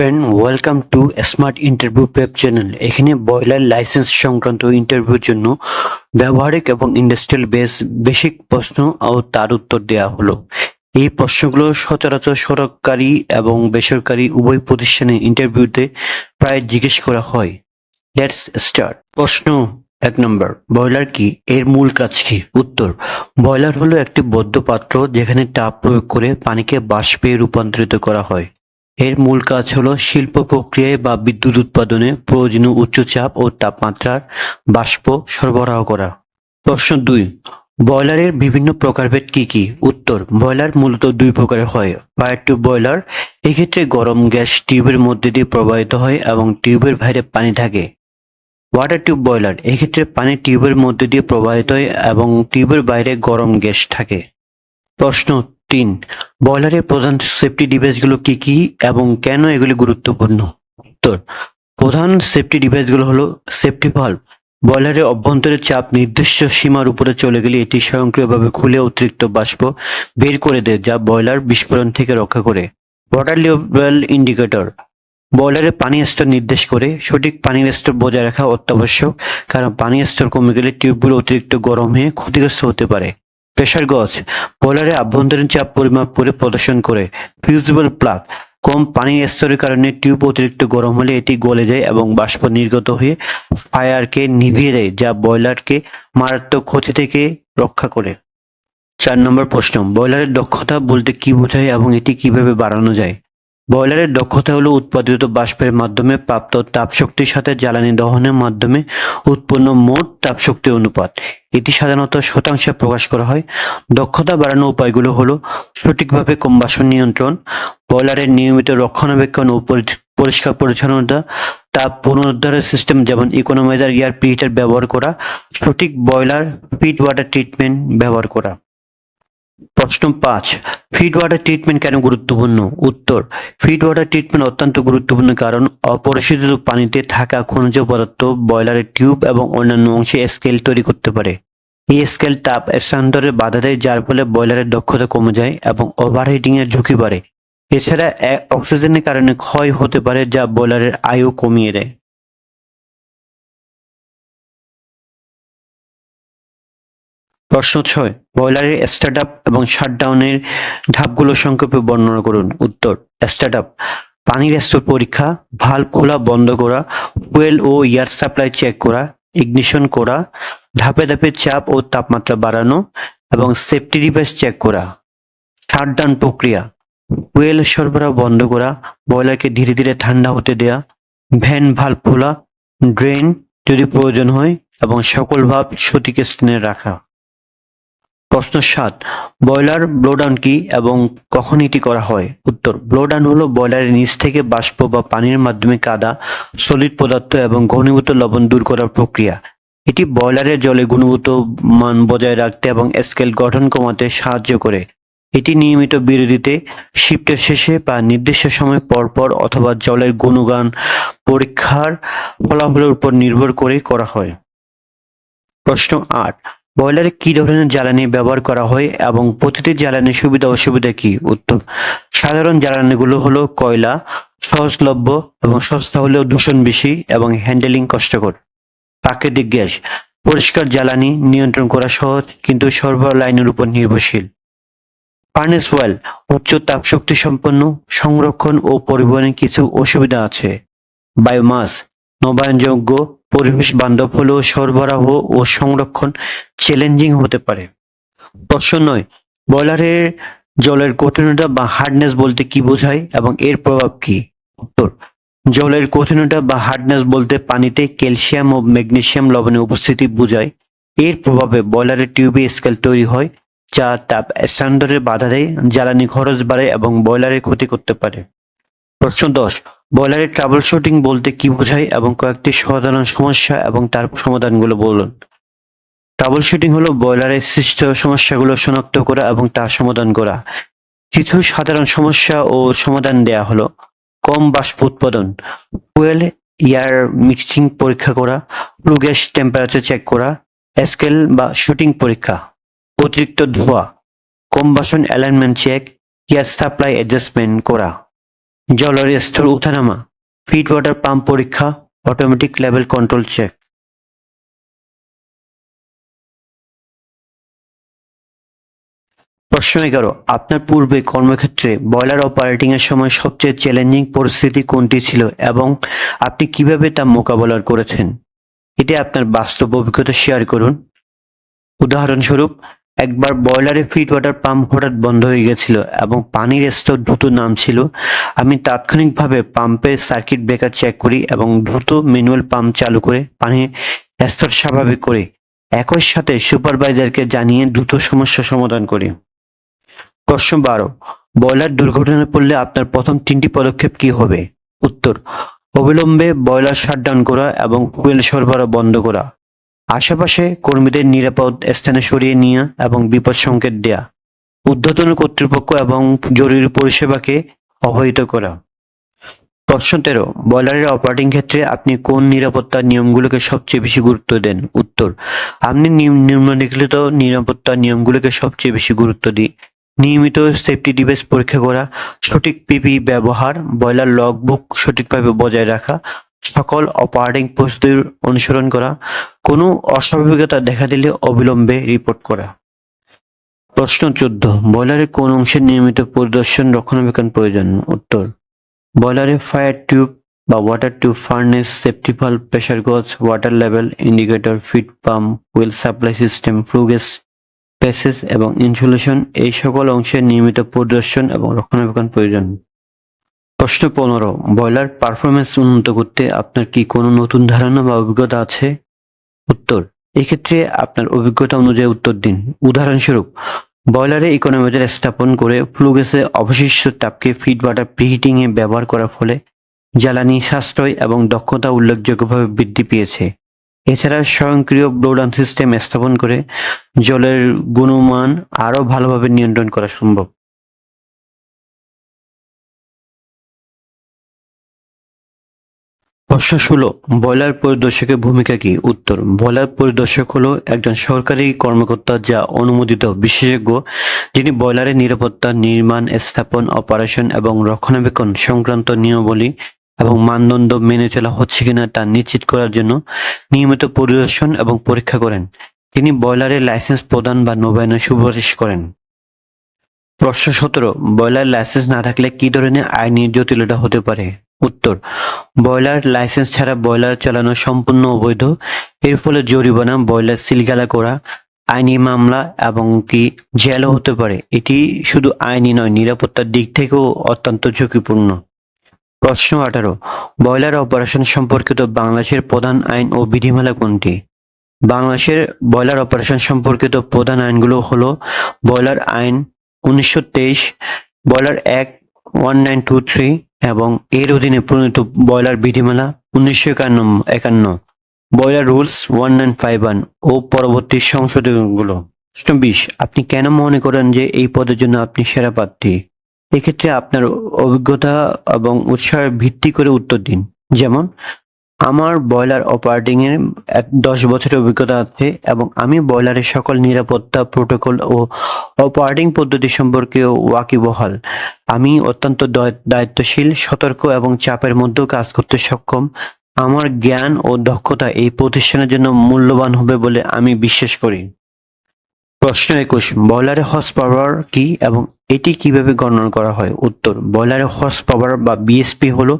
Friend welcome to smart interview prep channel এখানে boiler licence সংক্রান্ত ইন্টারভিউর জন্য ব্যবহারিক এবং ইন্ডাস্ট্রিয়াল বেস বেসিক প্রশ্ন ও তার উত্তর দেওয়া হলো। এই প্রশ্নগুলো সচরাচর সরকারি এবং বেসরকারি উভয় প্রতিষ্ঠানে ইন্টারভিউতে প্রায় জিজ্ঞেস করা হয়। লেটস স্টার্ট প্রশ্ন এক নম্বর বয়লার কি? এর মূল কাজ কি? উত্তর বয়লার হলো একটি বদ্ধ পাত্র যেখানে তাপ প্রয়োগ করে পানিকে বাষ্পে রূপান্তরিত করা হয়। এর মূল কাজ হলো শিল্প প্রক্রিয়ায় বা বিদ্যুৎ উৎপাদনে প্রয়োজনীয় উচ্চচাপ ও তাপমাত্রার বাষ্প সরবরাহ করা। প্রশ্ন দুই বয়লারের বিভিন্ন প্রকারভেদ কি কি? উত্তর বয়লার মূলত দুই প্রকারের হয়। ফায়ার টিউব বয়লার এক্ষেত্রে গরম গ্যাস টিউবের মধ্যে দিয়ে প্রবাহিত হয় এবং টিউবের বাইরে পানি থাকে। ওয়াটার টিউব বয়লার এক্ষেত্রে পানি টিউবের মধ্যে দিয়ে প্রবাহিত হয় এবং টিউবের বাইরে গরম গ্যাস থাকে। প্রশ্ন তিন বয়লারের প্রধান সেফটি ডিভাইসগুলো কি কি এবং কেন এগুলি গুরুত্বপূর্ণ? উত্তর, প্রধান সেফটি ডিভাইসগুলো হলো সেফটি ভালভ বয়লারের অভ্যন্তরের চাপ নির্দিষ্ট সীমার উপরে চলে গেলে এটি স্বয়ংক্রিয়ভাবে খুলে অতিরিক্ত বাষ্প বের করে দেয়, যা বয়লার বিস্ফোরণ থেকে রক্ষা করে। ওয়াটার লেভেল ইন্ডিকেটর বয়লারে পানি স্তর নির্দেশ করে। সঠিক পানির স্তর বজায় রাখা অত্যাবশ্যক, কারণ পানির স্তর কমে গেলে টিউবগুলো অতিরিক্ত গরম হয়ে ক্ষতিগ্রস্ত হতে পারে। প্রেশার গজ বয়লারে আভ্যন্তরীণ চাপ পরিমাপ করে প্রদর্শন করে ফিউজিবল প্লাগ। কম পানির স্তরের কারণে টিউব অতিরিক্ত গরম হলে এটি গলে যায় এবং বাষ্প নির্গত হয়ে ফায়ারকে নিভিয়ে দেয়, যা বয়লারকে মারাত্মক ক্ষতি থেকে রক্ষা করে। চার নম্বর প্রশ্ন বয়লারের দক্ষতা বলতে কি বোঝায় এবং এটি কীভাবে বাড়ানো যায়? বয়লারের দক্ষতা হলো উৎপাদিত বাষ্পের মাধ্যমে প্রাপ্ত তাপশক্তির সাথে জ্বালানি দহনের মাধ্যমে উৎপন্ন মোট তাপশক্তি অনুপাত। এটি সাধারণত শতাংশে প্রকাশ করা হয়। দক্ষতা বাড়ানোর উপায়গুলো হলো সঠিকভাবে কম্বাসন নিয়ন্ত্রণ বয়লারের নিয়মিত রক্ষণাবেক্ষণ ও পরি- পরিষ্কার পরিচ্ছন্নতা, তাপ পুনরুদ্ধারের সিস্টেম যেমন ইকোনোমাইজার এয়ার পিহিটার ব্যবহার করা, সঠিক বয়লার ফিড ওয়াটার ট্রিটমেন্ট ব্যবহার করা। প্রশ্ন পাঁচ ফিড ওয়াটার ট্রিটমেন্ট কেন গুরুত্বপূর্ণ? উত্তর ফিড ওয়াটার ট্রিটমেন্ট অত্যন্ত গুরুত্বপূর্ণ কারণ অপরিশোধিত পানিতে থাকা খনিজ পদার্থ বয়লারের টিউব এবং অন্যান্য অংশে স্কেল তৈরি করতে পারে। এই স্কেল তাপ স্থানান্তরে বাধা দেয়, যার ফলে বয়লারের দক্ষতা কমে যায় এবং ওভারহিটিং এর ঝুঁকি বাড়ে। এছাড়া অক্সিজেনের কারণে ক্ষয় হতে পারে, যা বয়লারের আয়ু কমিয়ে দেয়। প্রশ্ন ছয় বয়লারের স্টার্ট আপ এবং শাটডাউনের ধাপগুলো সংক্ষেপে বর্ণনা করুন। উত্তর স্টার্ট আপ পানির স্তর পরীক্ষা ভালো খোলা, বন্ধ করা ওয়েল ও এয়ার সাপ্লাই চেক করা ইগনিশন করা, ধাপে ধাপে চাপ ও তাপমাত্রা বাড়ানো এবং সেফটি ডিভাইস চেক করা। শাটডাউন প্রক্রিয়া ওয়েল সরবরাহ বন্ধ করা বয়লারকে ধীরে ধীরে ঠান্ডা হতে দেয়া, ভ্যান ভালো খোলা ড্রেন যদি প্রয়োজন হয় এবং সকল ভাব সঠিক স্থানে রাখা। প্রশ্ন সাত বয়লার ব্লোডাউন কি এবং কখন এটি করা হয়? উত্তর, ব্লোডাউন হলো বয়লারের নিচ থেকে বাষ্প বা পানির মাধ্যমে কাদা, সলিড পদার্থ এবং ঘনীভূত লবণ দূর করার প্রক্রিয়া। এটি বয়লারের জলে গুণগত মান বজায় রাখতে এবং স্কেল গঠন কমাতে সাহায্য করে। এটি নিয়মিত বিরতিতে, শিফটের শেষে বা নির্দিষ্ট সময় পর পর অথবা জলের গুণগান পরীক্ষার ফলাফলের উপর নির্ভর করে করা হয়। প্রশ্ন আট বয়লারে কি ধরনের জ্বালানি ব্যবহার করা হয় এবং প্রতিটি জ্বালানির সুবিধা অসুবিধা কি? উত্তর। সাধারণ জ্বালানিগুলো হলো কয়লা, সহজলভ্য এবং সস্তা হলেও দূষণ বেশি এবং হ্যান্ডেলিং কষ্টকর। প্রাকৃতিক গ্যাস। পরিষ্কার জ্বালানি নিয়ন্ত্রণ করা সহজ কিন্তু সরবরাহ লাইনের উপর নির্ভরশীল। ফার্নেস ওয়েল, উচ্চ তাপশক্তি সম্পন্ন, সংরক্ষণ ও পরিবহনের কিছু অসুবিধা আছে। বায়োমাস নবায়নযোগ্য পরিবেশ বান্ধব হলেও সরবরাহ ও সংরক্ষণ চ্যালেঞ্জিং হতে পারে। প্রশ্ন নয় বয়লারের জলের কঠিনতা বা হার্ডনেস বলতে কি বোঝায় এবং এর প্রভাব কি? উত্তর, জলের কঠিনতা বা হার্ডনেস বলতে পানিতে ক্যালসিয়াম ও ম্যাগনেসিয়াম লবণের উপস্থিতি বোঝায়। এর প্রভাবে বয়লারের টিউবে স্কেল তৈরি হয়, যা তাপ স্থানান্তরে বাধা দেয়, জ্বালানি খরচ বাড়ে এবং বয়লারের ক্ষতি করতে পারে। প্রশ্ন দশ বয়লারের ট্রাবল শুটিং বলতে কি বোঝায় এবং কয়েকটি সাধারণ সমস্যা এবং তার সমাধানগুলো বলুন। ট্রাবল শুটিং হলো বয়লারের সৃষ্ট সমস্যাগুলো শনাক্ত করা এবং তার সমাধান করা। কিছু সাধারণ সমস্যা ও সমাধান দেয়া হলো। কম বাষ্প উৎপাদন ফুয়েল এয়ার মিক্সিং পরীক্ষা করা ফ্লু গ্যাস টেম্পারেচার চেক করা স্কেল বা শুটিং পরীক্ষা, অতিরিক্ত ধোঁয়া combustion alignment check air supply adjustment করা। জলের স্তর উঠানামা ফিড ওয়াটার পাম্প পরীক্ষা অটোমেটিক লেভেল কন্ট্রোল চেক প্রশ্ন এগারো, আপনার পূর্বে কর্মক্ষেত্রে বয়লার অপারেটিং এর সময় সবচেয়ে চ্যালেঞ্জিং পরিস্থিতি কোনটি ছিল এবং আপনি কীভাবে তা মোকাবেলা করেছেন? এটি আপনার বাস্তব অভিজ্ঞতা শেয়ার করুন। উদাহরণস্বরূপ একবার বয়লারে ফিট ওয়াটার পাম্প হঠাৎ বন্ধ হয়ে গেছিল এবং পানির স্তর দ্রুত নামছিল। আমি তাৎক্ষণিকভাবে পাম্পের সার্কিট ব্রেকার চেক করি এবং দ্রুত ম্যানুয়াল পাম্প চালু করে পানির স্তর স্বাভাবিক করি। একই সাথে সুপারভাইজারকে জানিয়ে দ্রুত সমস্যা সমাধান করি। প্রশ্ন বারো বয়লার দুর্ঘটনায় পড়লে আপনার প্রথম তিনটি পদক্ষেপ কি হবে? উত্তর, অবিলম্বে বয়লার শাটডাউন করা এবং ফুয়েল সরবরাহ বন্ধ করা। আশেপাশে কর্মীদের নিরাপদ স্থানে সরিয়ে নেওয়া এবং বিপদ সংকেত দেয়া ঊর্ধ্বতন কর্তৃপক্ষ এবং জরুরি পরিষেবাকে অবহিত করা। প্রশ্ন তেরো বয়লারের অপারেটিং ক্ষেত্রে আপনি কোন নিরাপত্তা নিয়মগুলোকে সবচেয়ে বেশি গুরুত্ব দেন? উত্তর, আপনি নিম- নিম্নলিখিত নিরাপত্তা নিয়মগুলোকে সবচেয়ে বেশি গুরুত্ব দিই নিয়মিত সেফটি ডিভাইস পরীক্ষা করা, সঠিক পিপি ব্যবহার বয়লার লগবুক সঠিকভাবে বজায় রাখা সকল অপারেটিং প্রস্তুতির অনুসরণ করা, কোনো অস্বাভাবিকতা দেখা দিলে অবিলম্বে রিপোর্ট করা। প্রশ্ন চোদ্দ বয়লারের কোন অংশের নিয়মিত পরিদর্শন রক্ষণাবেক্ষণ প্রয়োজন? উত্তর বয়লারে ফায়ার টিউব বা water tube furnace safety valve pressure gauge water level indicator feed pump oil supply system flue gas passage এবং ইনসুলেশন এই সকল অংশের নিয়মিত পরিদর্শন এবং রক্ষণাবেক্ষণ প্রয়োজন। প্রশ্ন পনেরো বয়লার পারফরমেন্স উন্নত করতে আপনার কি কোনো নতুন ধারণা বা অভিজ্ঞতা আছে? উত্তর, এক্ষেত্রে আপনার অভিজ্ঞতা অনুযায়ী উত্তর দিন। উদাহরণস্বরূপ বয়লারে ইকোনমিটার স্থাপন করে ফ্লুগেসে অবশিষ্ট তাপকে ফিড ওয়াটার প্রিহিটিংয়ে ব্যবহার করার ফলে জ্বালানি সাশ্রয় এবং দক্ষতা উল্লেখযোগ্যভাবে বৃদ্ধি পেয়েছে। এছাড়া স্বয়ংক্রিয় ব্লোডান সিস্টেম স্থাপন করে জলের গুণমান আরও ভালোভাবে নিয়ন্ত্রণ করা সম্ভব। প্রশ্ন ষোলো বয়লার পরিদর্শকের ভূমিকা কি? উত্তর বয়লার পরিদর্শক হলো একজন সরকারি কর্মকর্তা যা অনুমোদিত বিশেষজ্ঞ যিনি বয়লারের নিরাপত্তা, নির্মাণ, স্থাপন, অপারেশন এবং রক্ষণাবেক্ষণ সংক্রান্ত নিয়মাবলী এবং মানদণ্ড মেনে চলা হচ্ছে কিনা তা নিশ্চিত করার জন্য নিয়মিত পরিদর্শন এবং পরীক্ষা করেন। তিনি বয়লারের লাইসেন্স প্রদান বা নবায়নের সুপারিশ করেন। প্রশ্ন সতেরো বয়লার লাইসেন্স না থাকলে কি ধরনের আইনি জটিলতা হতে পারে? উত্তর বয়লার লাইসেন্স ছাড়া বয়লার চালানো সম্পূর্ণ অবৈধ। এর ফলে জরিমানা বয়লার সিলগালা করা, আইনি মামলা এবং কি জেলও হতে পারে। এটি শুধু আইনি নয়, নিরাপত্তার দিক থেকেও অত্যন্ত ঝুঁকিপূর্ণ। প্রশ্ন আঠারো বয়লার অপারেশন সম্পর্কিত বাংলাদেশের প্রধান আইন ও বিধিমালা কোনটি? বাংলাদেশের বয়লার অপারেশন সম্পর্কিত প্রধান আইনগুলো হলো বয়লার আইন উনিশশো তেইশ boiler act one nine two three এবং এর অধীনে প্রণীত বয়লার বিধিমালা উনিশশো একান্ন একান্ন। Boiler rules one nine five one ও পরবর্তী সংশোধনগুলো। প্রশ্ন বিশ, আপনি কেন মনে করেন যে এই পদের জন্য আপনি সেরা প্রার্থী? এক্ষেত্রে আপনার অভিজ্ঞতা এবং উৎসাহের ভিত্তি করে উত্তর দিন। যেমন আমার বয়লার অপারেটিং এর এক দশ বছরের অভিজ্ঞতা আছে এবং আমি বয়লারের সকল নিরাপত্তা প্রোটোকল ও অপারেটিং পদ্ধতি সম্পর্কে ওয়াকিবহাল। আমি অত্যন্ত দয়- দায়িত্বশীল, সতর্ক এবং চাপের মধ্যেও কাজ করতে সক্ষম। আমার জ্ঞান ও দক্ষতা এই প্রতিষ্ঠানের জন্য মূল্যবান হবে বলে আমি বিশ্বাস করি। প্রশ্ন একুশ বয়লারের হর্স পাওয়ার কি এবং এটি কীভাবে গণনা করা হয়? উত্তর বয়লারের হর্স পাওয়ার বা বিএসপি হলো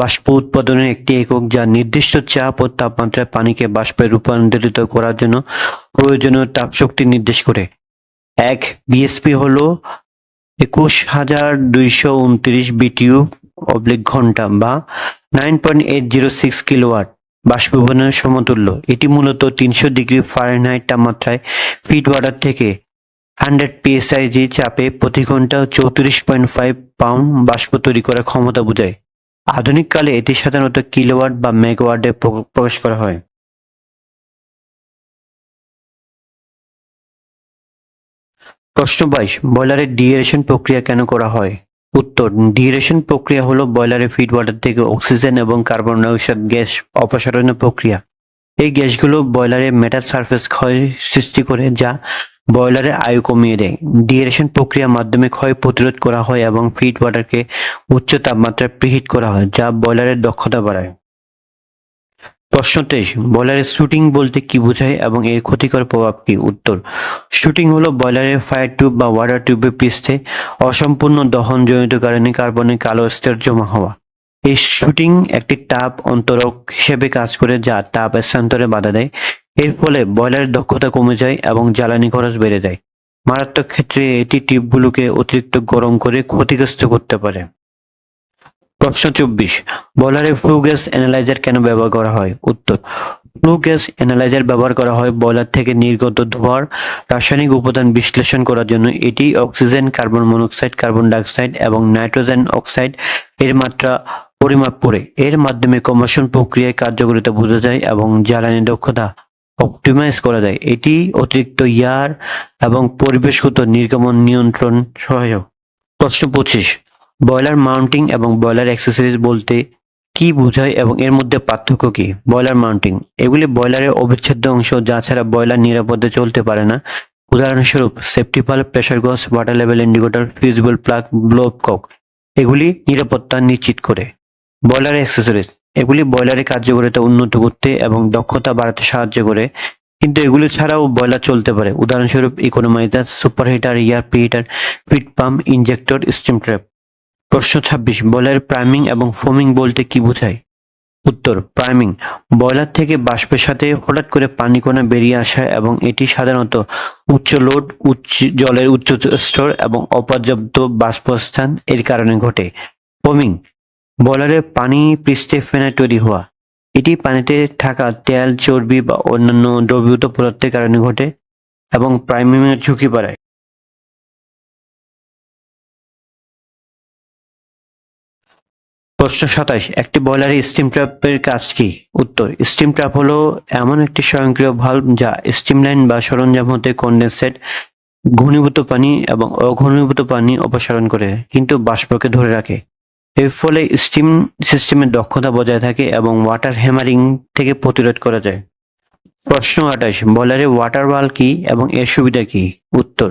বাষ্প উৎপাদনের একটি একক যা নির্দিষ্ট চাপ ও তাপমাত্রায় পানিকে বাষ্পে রূপান্তরিত করার জন্য প্রয়োজনীয় তাপশক্তি নির্দেশ করে। এক বিএসপি হলো একুশ হাজার দুইশো উনত্রিশ বিটিউ অবলিক ঘণ্টা বা nine point eight zero six kilowatt বাষ্পীভবনের সমতুল্য। এটি মূলত তিনশো ডিগ্রি ফারেনহাইট তাপমাত্রায় ফিট ওয়াটার থেকে হান্ড্রেড পিএসআইজি চাপে প্রতি ঘণ্টা চৌত্রিশ পয়েন্ট ফাইভ পাউন্ড বাষ্প তৈরি করার ক্ষমতা বোঝায়। আধুনিক কালে এটি সাধারণত কিলোওয়াট বা মেগাওয়াটে প্র- প্রকাশ করা হয়। প্রশ্ন বাইশ বয়লারের ডিএরেশন প্রক্রিয়া কেন করা হয়? উত্তর ডিএরেশন প্রক্রিয়া হলো বয়লারের ফিড ওয়াটার থেকে অক্সিজেন এবং কার্বন ডাইঅক্সাইড গ্যাস অপসারণের প্রক্রিয়া। এই গ্যাসগুলো বয়লারে মেটাল সারফেস ক্ষয় সৃষ্টি করে, যা বয়লারের আয়ু কমিয়ে দেয়। ডিএরেশন প্রক্রিয়ার মাধ্যমে ক্ষয় প্রতিরোধ করা হয় এবং ফিড ওয়াটারকে উচ্চ তাপমাত্রায় প্রিহিট করা হয়, যা বয়লারের দক্ষতা বাড়ায়। প্রশ্ন তেইশ বয়লারের শুটিং বলতে কি বোঝায় এবং এর ক্ষতিকর প্রভাব কি? উত্তর, শুটিং হলো বয়লারের ফায়ার টিউব বা ওয়াটার টিউবের পৃষ্ঠে অসম্পূর্ণ দহনজনিত কারণে কার্বনের কালো স্তর জমা হওয়া। এই শুটিং একটি তাপ অন্তরক হিসেবে কাজ করে, যা তাপ স্থানান্তরে বাধা দেয়। এর ফলে বয়লারের দক্ষতা কমে যায় এবং জ্বালানি খরচ বেড়ে যায়। মারাত্মক ক্ষেত্রে এটি টিউবগুলোকে অতিরিক্ত গরম করে ক্ষতিগ্রস্ত করতে পারে। প্রশ্ন চব্বিশ বয়লারে ফ্লু গ্যাস অ্যানালাইজার কেন ব্যবহার করা হয়? উত্তর, ফ্লু গ্যাস অ্যানালাইজার ব্যবহার করা হয় বয়লার থেকে নির্গত ধোঁয়ার রাসায়নিক উপাদান বিশ্লেষণ করার জন্য। এটি oxygen, carbon monoxide, carbon dioxide এবং নাইট্রোজেন অক্সাইড এর মাত্রা পরিমাপ করে। এর মাধ্যমে কম্বাসন প্রক্রিয়ায় কার্যকারিতা বোঝা যায় এবং জ্বালানি দক্ষতা অপটিমাইজ করা যায়। এটি অতিরিক্ত ইয়ার এবং পরিবেশগত নির্গমন নিয়ন্ত্রণ সহায়ক। প্রশ্ন পঁচিশ বয়লার মাউন্টিং এবং বয়লার অ্যাক্সেসরিজ বলতে কি বোঝায় এবং এর মধ্যে পার্থক্য কি? বয়লার মাউন্টিং, এগুলি বয়লারের অবিচ্ছেদ্য অংশ যা ছাড়া বয়লার নিরাপদে চলতে পারে না। উদাহরণস্বরূপ safety valve pressure gauge water level indicator fusible plug blow cock এগুলি নিরাপত্তা নিশ্চিত করে। বয়লার অ্যাক্সেসরিজ এগুলি বয়লারের কার্যকারিতা উন্নত করতে এবং দক্ষতা বাড়াতে সাহায্য করে। কিন্তু এগুলি ছাড়াও বয়লার চলতে পারে। উদাহরণস্বরূপ economiser super heater air heater feed pump injector, steam trap. প্রশ্ন ছাব্বিশ বয়লার প্রাইমিং এবং ফোমিং বলতে কি বোঝায়? উত্তর, প্রাইমিং। বয়লার থেকে বাষ্পের সাথে হঠাৎ করে পানি বেরিয়ে আসা এবং এটি সাধারণত উচ্চ লোড, উচ্চ জলের উচ্চ স্তর এবং অপর্যাপ্ত বাষ্পস্থান এর কারণে ঘটে। ফোমিং। বয়লারে পানি পৃষ্ঠে ফেনা তৈরি হওয়া। এটি পানিতে থাকা তেল, চর্বি বা অন্যান্য দ্রবীভূত পদার্থের কারণে ঘটে এবং প্রাইমিং এর ঝুঁকি বাড়ায়। প্রশ্ন সাতাশ, একটি বয়লারে স্টিম ট্র্যাপের কাজ কি? উত্তর, স্টিম ট্র্যাপ হলো এমন একটি স্বয়ংক্রিয় ভালভ যা স্টিম লাইন বা সরঞ্জাম হতে কন্ডেন্সেট, ঘনীভূত পানি এবং অঘনীভূত পানি অপসারণ করে, কিন্তু বাষ্পকে ধরে রাখে। এর ফলে স্টিম সিস্টেমের দক্ষতা বজায় থাকে এবং ওয়াটার হ্যামারিং থেকে প্রতিরোধ করা যায়। প্রশ্ন আঠাশ বয়লারে ওয়াটার ওয়াল কি এবং এর সুবিধা কি? উত্তর,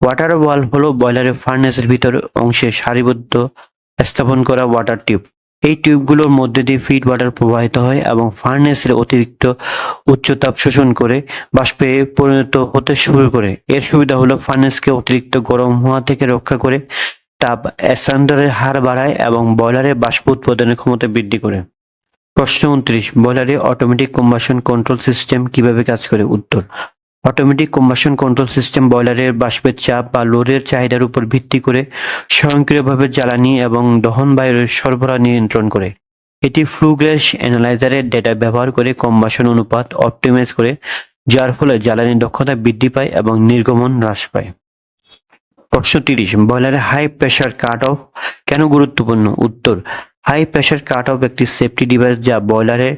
ওয়াটার ওয়াল হলো বয়লারের ফার্নেসের ভিতর অংশে সারিবদ্ধ স্থাপন করা ওয়াটার টিউব। এই টিউবগুলোর মধ্যে দিয়ে ফিড ওয়াটার প্রবাহিত হয় এবং ফার্নেসের অতিরিক্ত উচ্চ তাপ শোষণ করে বাষ্পে পরিণত হতে শুরু করে। এর সুবিধা হলো ফার্নেসকে অতিরিক্ত গরম হওয়া থেকে রক্ষা করে তাপ স্থানান্তরের হার বাড়ায় এবং বয়লারে বাষ্প উৎপাদনের ক্ষমতা বৃদ্ধি করে। প্রশ্ন উনত্রিশ বয়লারে অটোমেটিক কম্বাসন কন্ট্রোল সিস্টেম কীভাবে কাজ করে? উত্তর অটোমেটিক কম্বাসন কন্ট্রোল সিস্টেম বয়লারের বাষ্পের চাপ বা লোডের চাহিদার উপর ভিত্তি করে স্বয়ংক্রিয়ভাবে জ্বালানি এবং দহন বায়ুর সরবরাহ নিয়ন্ত্রণ করে। এটি ফ্লু গ্যাস অ্যানালাইজারের ডেটা ব্যবহার করে কম্বাসন অনুপাত অপটিমাইজ করে, যার ফলে জ্বালানি দক্ষতা বৃদ্ধি পায় এবং নির্গমন হ্রাস পায়। প্রশ্ন তিরিশ বয়লারে হাই প্রেশার কাট অফ কেন গুরুত্বপূর্ণ? উত্তর হাই প্রেশার কাট অফ একটি সেফটি ডিভাইস যা বয়লারের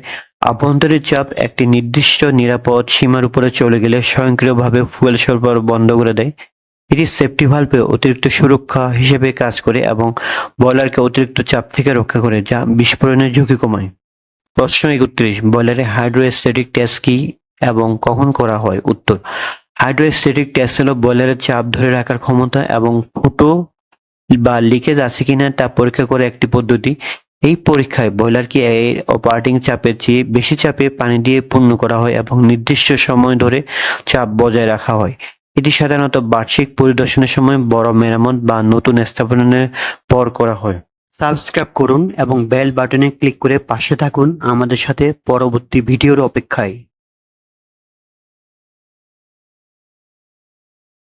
আভ্যন্তরীণ চাপ একটি নির্দিষ্ট নিরাপদ সীমার উপরে চলে গেলে স্বয়ংক্রিয়ভাবে ফুয়েল সরবরাহ বন্ধ করে দেয়। এটি সেফটি ভালভে অতিরিক্ত সুরক্ষা হিসেবে কাজ করে এবং বয়লারকে অতিরিক্ত চাপ থেকে রক্ষা করে, যা বিস্ফোরণের ঝুঁকি কমায়। প্রশ্ন একত্রিশ বয়লারে হাইড্রোস্ট্যাটিক টেস্ট কি এবং কখন করা হয়? উত্তর হাইড্রোস্ট্যাটিক টেস্ট হলো বয়লারের চাপ ধরে রাখার ক্ষমতা এবং ফুটো বা লিকেজ আছে কিনা তা পরীক্ষা করে একটি পদ্ধতি। এই পরীক্ষায় বয়লারকে এর অপারেটিং চাপের চেয়ে বেশি চাপে পানি দিয়ে পূর্ণ করা হয় এবং নির্দিষ্ট সময় ধরে চাপ বজায় রাখা হয়? এটি সাধারণত বার্ষিক পরিদর্শনের সময় বড় মেরামত বা নতুন স্থাপনের পর করা হয়। সাবস্ক্রাইব করুন এবং বেল বাটনে ক্লিক করে পাশে থাকুন আমাদের সাথে পরবর্তী ভিডিওর অপেক্ষায়।